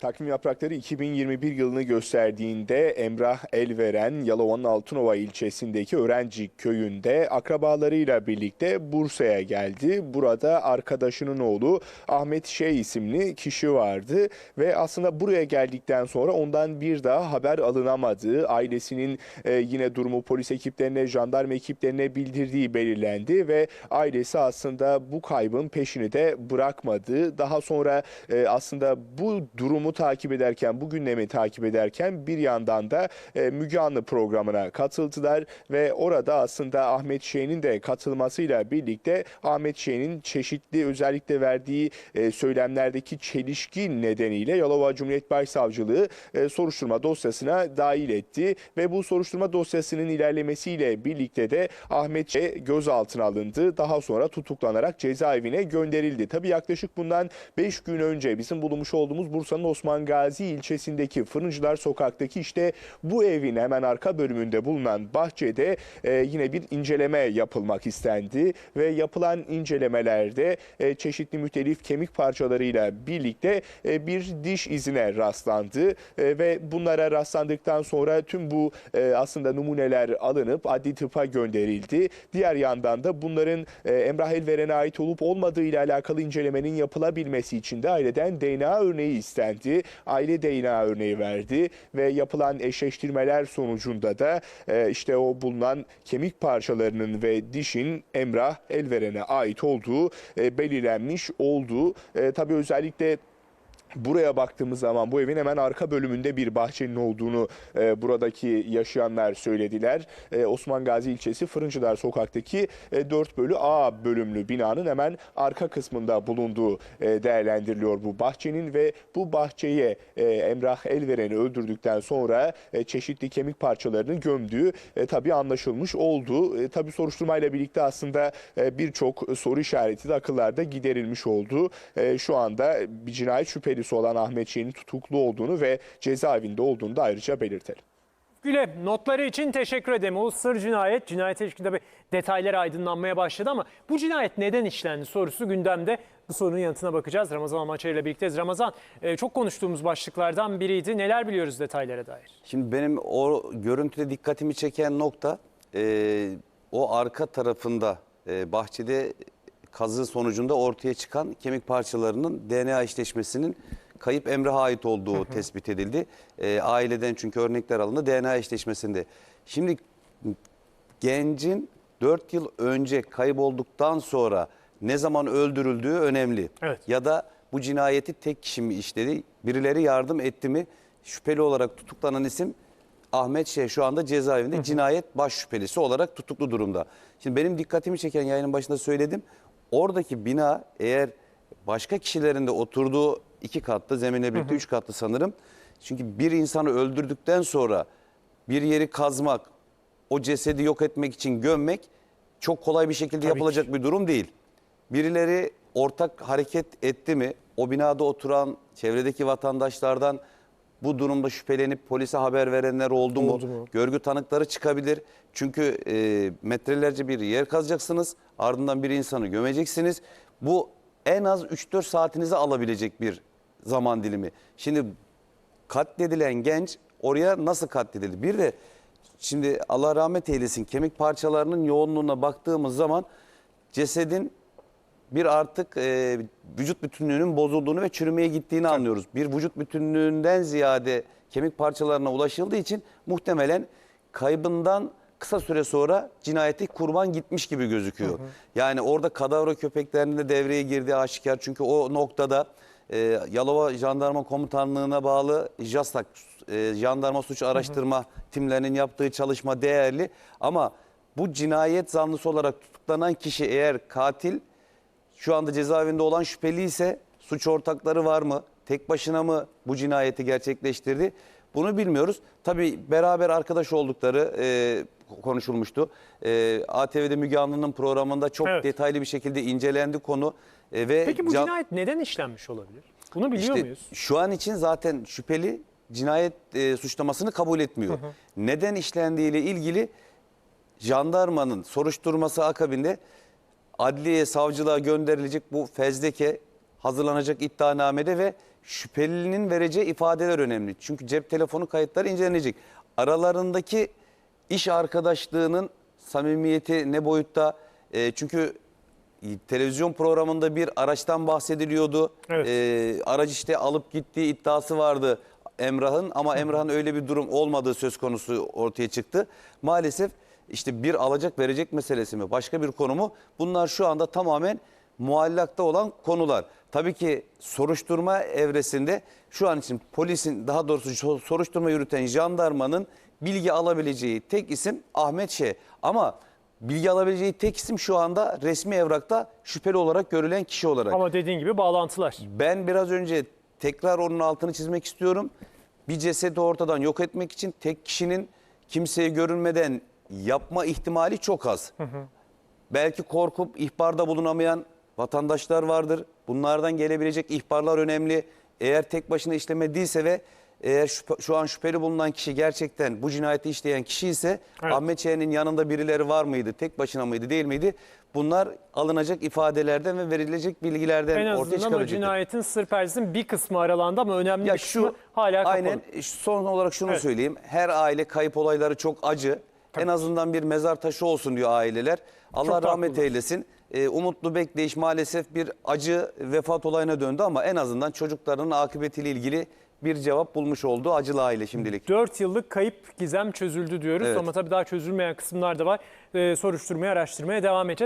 Takvim yaprakları 2021 yılını gösterdiğinde Emrah Elveren, Yalova'nın Altınova ilçesindeki Öğrenci köyünde akrabalarıyla birlikte Bursa'ya geldi. Burada arkadaşının oğlu Ahmet Şey isimli kişi vardı ve aslında buraya geldikten sonra ondan bir daha haber alınamadığı, ailesinin e, yine durumu polis ekiplerine, jandarma ekiplerine bildirdiği belirlendi ve ailesi aslında bu kaybın peşini de bırakmadı. Daha sonra e, aslında bu durumu takip ederken, bu gündemi takip ederken bir yandan da e, Müge Anlı programına katıldılar ve orada aslında Ahmet Şeyh'in de katılmasıyla birlikte Ahmet Şeyh'in çeşitli özellikle verdiği e, söylemlerdeki çelişki nedeniyle Yalova Cumhuriyet Başsavcılığı e, soruşturma dosyasına dahil etti ve bu soruşturma dosyasının ilerlemesiyle birlikte de Ahmet Şeyh gözaltına alındı. Daha sonra tutuklanarak cezaevine gönderildi. Tabii yaklaşık bundan 5 gün önce bizim bulunmuş olduğumuz Bursa'nın Osman Gazi ilçesindeki Fırıncılar Sokak'taki işte bu evin hemen arka bölümünde bulunan bahçede e, yine bir inceleme yapılmak istendi ve yapılan incelemelerde e, çeşitli mütelif kemik parçalarıyla birlikte e, bir diş izine rastlandı E, ve bunlara rastlandıktan sonra tüm bu e, aslında numuneler alınıp adli tıpa gönderildi. Diğer yandan da bunların e, Emrah Elveren'e ait olup olmadığı ile alakalı incelemenin yapılabilmesi için de aileden DNA örneği istendi. Aile DNA örneği verdi ve yapılan eşleştirmeler sonucunda da e, işte o bulunan kemik parçalarının ve dişin Emrah Elveren'e ait olduğu e, belirlenmiş oldu. E, tabii özellikle Buraya baktığımız zaman bu evin hemen arka bölümünde bir bahçenin olduğunu e, buradaki yaşayanlar söylediler. E, Osman Gazi ilçesi Fırıncılar Sokak'taki e, 4 bölü A bölümlü binanın hemen arka kısmında bulunduğu e, değerlendiriliyor bu bahçenin ve bu bahçeye e, Emrah Elveren'i öldürdükten sonra e, çeşitli kemik parçalarını gömdüğü e, tabii anlaşılmış oldu. E, tabii soruşturmayla birlikte aslında e, birçok soru işareti de akıllarda giderilmiş oldu. E, şu anda bir cinayet şüphelisi olan Ahmet Şen'in tutuklu olduğunu ve cezaevinde olduğunu da ayrıca belirtelim. Güle notları için teşekkür ederim. O sır cinayet, cinayete ilişkin tabii detayları aydınlanmaya başladı ama bu cinayet neden işlendi sorusu gündemde. Bu sorunun yanıtına bakacağız. Ramazan Almaçer ile birlikteyiz. Ramazan e, çok konuştuğumuz başlıklardan biriydi. Neler biliyoruz detaylara dair? Şimdi benim o görüntüde dikkatimi çeken nokta e, o arka tarafında e, bahçede kazı sonucunda ortaya çıkan kemik parçalarının DNA eşleşmesinin kayıp Emre'ye ait olduğu tespit edildi. E, aileden çünkü örnekler alındı DNA eşleşmesinde. Şimdi gencin 4 yıl önce kaybolduktan sonra ne zaman öldürüldüğü önemli. Evet. Ya da bu cinayeti tek kişi mi işledi? Birileri yardım etti mi? Şüpheli olarak tutuklanan isim Ahmet Şeyh şu anda cezaevinde cinayet baş şüphelisi olarak tutuklu durumda. Şimdi benim dikkatimi çeken yayının başında söyledim. Oradaki bina eğer başka kişilerin de oturduğu iki katlı zeminle birlikte üç katlı sanırım. Çünkü bir insanı öldürdükten sonra bir yeri kazmak, o cesedi yok etmek için gömmek çok kolay bir şekilde yapılacak bir durum değil. Birileri ortak hareket etti mi? O binada oturan çevredeki vatandaşlardan bu durumda şüphelenip polise haber verenler oldu, mu? Oldu mu? Görgü tanıkları çıkabilir. Çünkü e, metrelerce bir yer kazacaksınız. Ardından bir insanı gömeceksiniz. Bu en az 3-4 saatinizi alabilecek bir zaman dilimi. Şimdi katledilen genç oraya nasıl katledildi? Bir de şimdi Allah rahmet eylesin kemik parçalarının yoğunluğuna baktığımız zaman cesedin bir artık e, vücut bütünlüğünün bozulduğunu ve çürümeye gittiğini anlıyoruz. Bir vücut bütünlüğünden ziyade kemik parçalarına ulaşıldığı için muhtemelen kaybından kısa süre sonra cinayeti kurban gitmiş gibi gözüküyor. Yani orada kadavra köpeklerinin de devreye girdiği aşikar. Çünkü o noktada e, Yalova Jandarma Komutanlığı'na bağlı JASTAK e, Jandarma Suç Araştırma timlerinin yaptığı çalışma değerli. Ama bu cinayet zanlısı olarak tutuklanan kişi eğer katil şu anda cezaevinde olan şüpheli ise suç ortakları var mı? Tek başına mı bu cinayeti gerçekleştirdi? Bunu bilmiyoruz. Tabii beraber arkadaş oldukları e, konuşulmuştu. E, ATV'de Müge Anlı'nın programında çok Evet. detaylı bir şekilde incelendi konu. E, ve Peki bu cinayet neden işlenmiş olabilir? Bunu biliyor işte muyuz? Şu an için zaten şüpheli cinayet e, suçlamasını kabul etmiyor. Neden işlendiğiyle ilgili jandarmanın soruşturması akabinde adliyeye, savcılığa gönderilecek bu fezleke hazırlanacak iddianamede ve şüphelinin vereceği ifadeler önemli. Çünkü cep telefonu kayıtları incelenecek. Aralarındaki iş arkadaşlığının samimiyeti ne boyutta? E, çünkü televizyon programında bir araçtan bahsediliyordu. Evet. E, aracı işte alıp gittiği iddiası vardı Emrah'ın ama Emrah'ın öyle bir durum olmadığı söz konusu ortaya çıktı. Maalesef işte bir alacak verecek meselesi mi başka bir konu mu bunlar şu anda tamamen muallakta olan konular. Tabii ki soruşturma evresinde şu an için polisin daha doğrusu soruşturma yürüten jandarmanın bilgi alabileceği tek isim Ahmet Şe. Ama bilgi alabileceği tek isim şu anda resmi evrakta şüpheli olarak görülen kişi olarak. Ama dediğin gibi bağlantılar. Ben biraz önce tekrar onun altını çizmek istiyorum. Bir cesedi ortadan yok etmek için tek kişinin kimseye görünmeden yapma ihtimali çok az. Belki korkup ihbarda bulunamayan vatandaşlar vardır. Bunlardan gelebilecek ihbarlar önemli. Eğer tek başına işleme değilse ve eğer şüphe- şu an şüpheli bulunan kişi gerçekten bu cinayeti işleyen kişi ise Evet. Ahmet Ç'nin yanında birileri var mıydı, tek başına mıydı, değil miydi? Bunlar alınacak ifadelerden ve verilecek bilgilerden En ortaya azından o çıkabilecek. cinayetin sır perdesinin bir kısmı aralandı ama önemli Ya bir kısmı şu hala kapalı. aynen son olarak şunu Evet. söyleyeyim. Her aile kayıp olayları çok acı. En azından bir mezar taşı olsun diyor aileler. Allah Çok rahmet haklılar. eylesin. Ee, umutlu bekleyiş maalesef bir acı vefat olayına döndü ama en azından çocuklarının akıbetiyle ilgili bir cevap bulmuş oldu acılı aile şimdilik. 4 yıllık kayıp gizem çözüldü diyoruz Evet. ama tabii daha çözülmeyen kısımlar da var. Ee, soruşturmaya, araştırmaya devam edeceğiz.